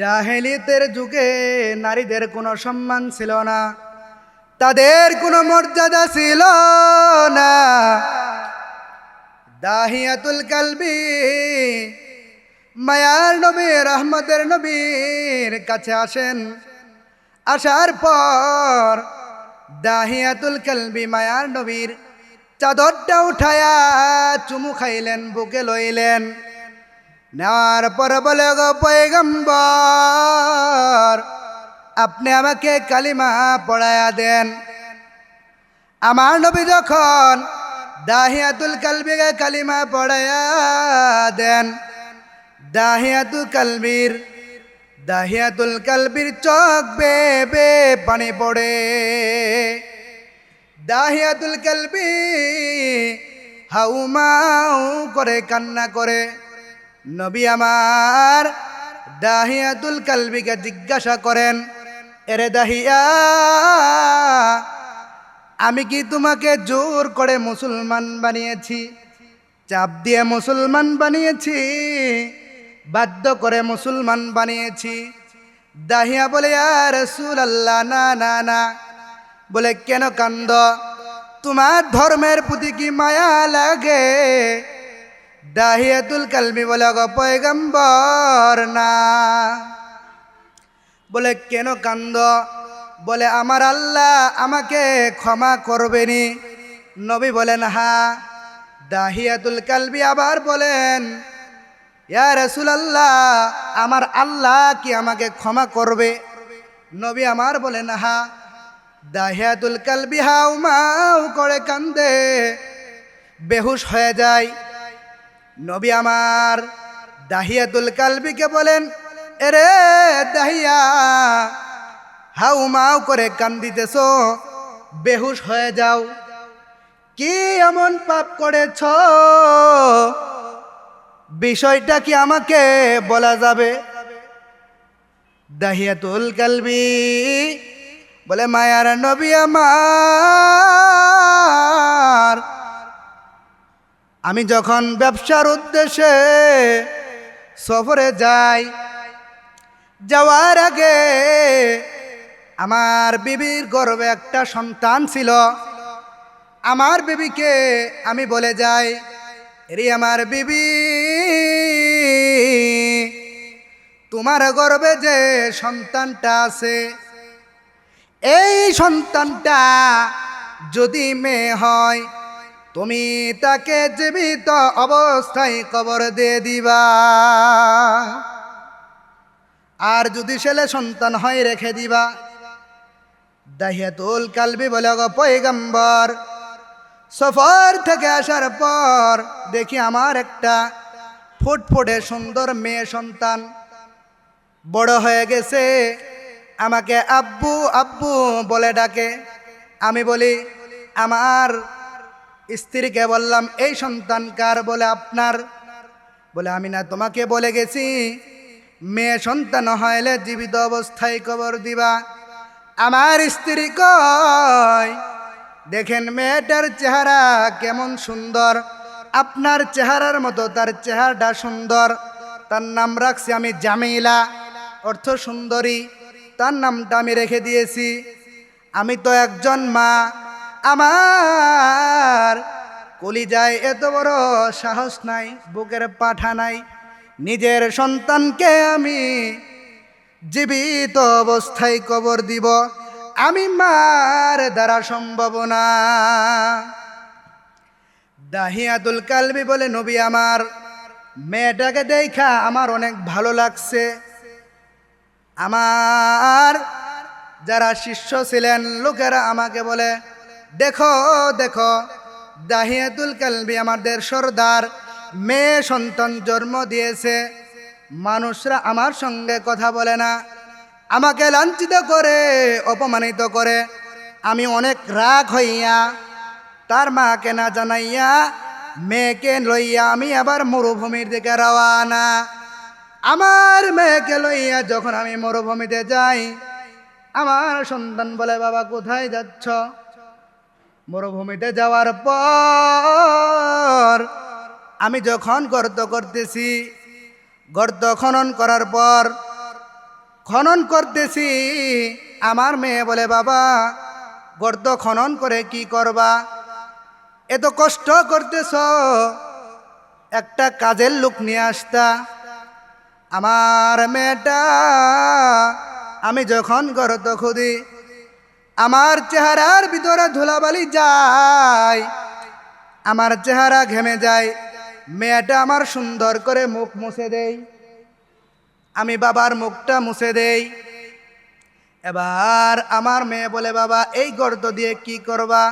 জাহেলিতের যুগে নারীদের কোনো সম্মান ছিল না। তাদের কোনো মর্যাদা ছিল না। দাহিয়াতুল কালবি, মায়ার নবী, রহমতের নবীর কাছে আসেন। আসার পর দাহিয়াতুল কালবি, মায়ার নবীর চাদরটা উঠায়া চুমু খাইলেন, বুকে লইলেন। নেওয়ার পর বলে গো পয়গম্বর, আপনি আমাকে কালিমা পড়ায়া দেন। আমার নবী যখন দাহিয়াতুল কালবিকে কালিমা পড়ায়া দেন, দাহিয়াতুল কালবির দাহিয়াতুল কালবির চোখ বে বে পানি পড়ে। দাহিয়াতুল কালবি হাউমাউ করে কান্না করে। নবী আমার দাহিয়াতুল কালবিকে জিজ্ঞাসা করেন, এরে দাহিয়া, আমি কি তোমাকে জোর করে মুসলমান বানিয়েছি, চাপ দিয়ে মুসলমান বানিয়েছি, বাধ্য করে মুসলমান বানিয়েছি? দাহিয়া বলে আর রসুল আল্লাহ না না না। বলে, কেন কান্দ? তোমার ধর্মের প্রতি কি মায়া লাগে? দাহিয়াতুল কালবি বলে গো পয়গম্বর না। বলে, কেন কান্দ? বলে, আমার আল্লাহ আমাকে ক্ষমা করবেনি। নবী বলেন, হা, দাহিয়াতুল কালবি আবার বলেন, ইয়া রসুলাল্লাহ, আমার আল্লাহ কি আমাকে ক্ষমা করবে? নবী আমার বলেন, হা, দাহিয়াতুল কালবি হাউ মাউ করে কান্দে, বেহুশ হয়ে যায়। নবী আমার দাহিয়াতুল কালবিকে বলেন, এরে দাহিয়া, হাউ মাউ করে কান্দিতেছ, বেহুশ হয়ে যাও। কি এমন পাপ করেছ? বিষয়টা কি আমাকে বলা যাবে? দাহিয়াতুল কালবি বলে, মায়ার নবী আমার আমি যখন ব্যবসার উদ্দেশ্যে সফরে যাই, যাওয়ার আগে আমার বিবির গর্বে একটা সন্তান ছিল। আমার বিবিকে আমি বলে যাই রে আমার বিবি, তোমার গর্বে যে সন্তানটা আছে, এই সন্তানটা যদি মেয়ে হয় তুমি তাকে জীবিত অবস্থায় কবর দিয়ে দিবা। আর যদি ছেলে সন্তান হয়, রেখে দিবা। দাহিয়াতুল কালবি বলে গো পৈগম্বর সফর থেকে আসার পর দেখি আমার একটা ফুটফুটে সুন্দর মেয়ে সন্তান। বড় হয়ে গেছে। আমাকে আব্বু আব্বু বলে ডাকে। আমি বলি, আমার স্ত্রীকে বললাম, এই সন্তান কার? বলে, আপনার। বলে, আমি না, তোমাকে বলে গেছি, মেয়ে সন্তান হইলে জীবিত অবস্থায় কবর দিবা। আমার স্ত্রী কয়, দেখেন, মেয়েটার চেহারা কেমন সুন্দর। আপনার চেহারার মতো, তার চেহারাটা সুন্দর। তার নাম রাখছি আমি জামিলা, অর্থ সুন্দরী। তার নামটা আমি রেখে দিয়েছি। আমি তো একজন মা আমার কলিজায় এত বড় সাহস নাই, বুকের পাঠা নাই। নিজের সন্তানকে আমি জীবিত অবস্থায় কবর দিব। আমি মার দ্বারা সম্ভব না। দাহিয়াতুল কালবি বলে নবী আমার, মেয়েটাকে দেখা আমার অনেক ভালো লাগছে। আমার যারা শিষ্য ছিলেন, লোকেরা আমাকে বলে দেখো দেখো, দাহিয়াতুল কালবি আমাদের সর্দার, মেয়ে সন্তান জন্ম দিয়েছে। মানুষরা আমার সঙ্গে কথা বলে না। আমাকে লাঞ্ছিত করে, অপমানিত করে। আমি অনেক রাগ হইয়া, তার মাকে না জানাইয়া, মেয়েকে লইয়া আমি আবার মরুভূমির দিকে রওয়ানা। আমার মেয়েকে লইয়া যখন আমি মরুভূমিতে যাই, আমার সন্তান বলে, বাবা, কোথায় যাচ্ছ? মরুভূমিতে যাওয়ার পর আমি যখন গর্ত করতেছি, গর্ত খনন করার পর খনন করতেছি, আমার মেয়ে বলে, বাবা, গর্ত খনন করে কি করবা? এত কষ্ট করতেছ, একটা কাজের লোক নিয়ে আসতা। আমার মেয়েটা, আমি যখন গর্ত খুদি আমার চেহারার ভিতরে ধুলাবালি যায়। আমার চেহারা ঘেমে যায়। মেয়েটা আমার সুন্দর করে মুখ মুছে দেই আমি বাবার মুখটা মুছে দেই। এবার আমার মেয়ে বলে, বাবা, এই গর্ত দিয়ে কি করবা?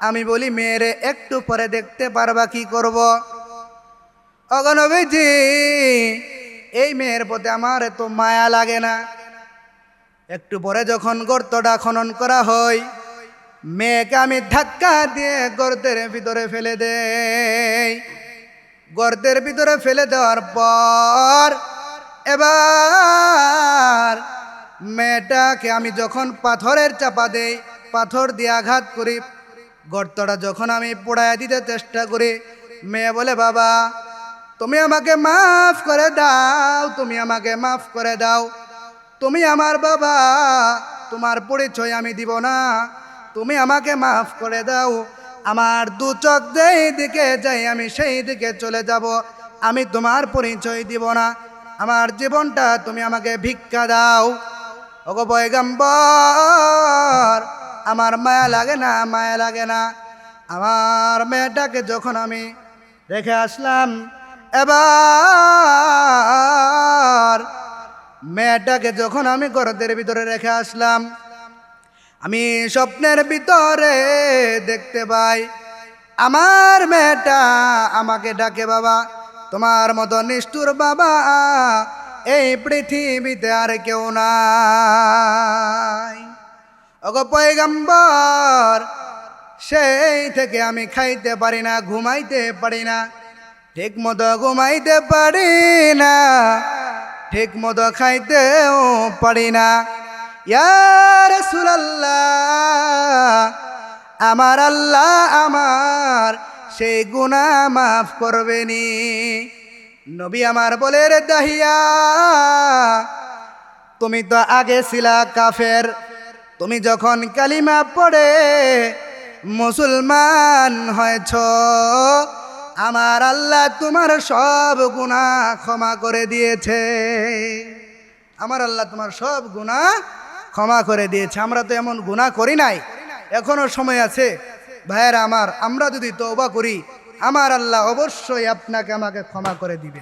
আমি বলি, মেয়েরে একটু পরে দেখতে পারবা কি করব। অগনবীজি এই মেয়ের প্রতি আমার এত মায়া লাগে না। একটু পরে যখন গর্তটা খনন করা হয়, মেয়েকে আমি ধাক্কা দিয়ে গর্তের ভিতরে ফেলে দেই। গর্তের ভিতরে ফেলে দেওয়ার পর, এবার মেয়েটাকে আমি যখন পাথরের চাপা দেই, পাথর দিয়ে আঘাত করি, গর্তটা যখন আমি পোড়ায় দিতে চেষ্টা করি, মেয়ে বলে, বাবা, তুমি আমাকে মাফ করে দাও, তুমি আমাকে মাফ করে দাও। তুমি আমার বাবা, তোমার পরিচয় আমি দিব না। তুমি আমাকে মাফ করে দাও। আমার দু চোখ যেই দিকে যাই, আমি সেই দিকে চলে যাব। আমি তোমার পরিচয় দিব না। আমার জীবনটা তুমি আমাকে ভিক্ষা দাও। ওগো বয়গাম্বর আমার মায়া লাগে না, মায়া লাগে না। আমার মেয়েটাকে যখন আমি রেখে আসলাম, এবার মেয়েটাকে যখন আমি গরদের ভিতরে রেখে আসলাম, আমি স্বপ্নের ভিতরে দেখতে পাই, আমার মেয়েটা আমাকে ডাকে, বাবা, তোমার মতো নিষ্ঠুর বাবা এই পৃথিবীতে আর কেউ নাই। ওগো পয়গম্বর, সেই থেকে আমি খাইতে পারি না, ঘুমাইতে পারি না, ঠিক মতো ঘুমাইতে পারি না। ঠিক মতো খাইতেও পারি না। ইয়ার সুলাল্লাহ আমার আল্লাহ আমার সেই গুণা মাফ করবেনি নবী আমার বলে, রে দাহিয়া, তুমি তো আগে ছিলা কাফের। তুমি যখন কালিমা পড়ে মুসলমান হয়েছ আমার আল্লাহ তোমার সব গুণা ক্ষমা করে দিয়েছে। আমার আল্লাহ তোমার সব গুণা ক্ষমা করে দিয়েছে। আমরা তো এমন গুণা করি নাই, এখনও সময় আছে। ভাইয়েরা আমার, আমরা যদি তওবা করি, আমার আল্লাহ অবশ্যই আপনাকে আমাকে ক্ষমা করে দিবে।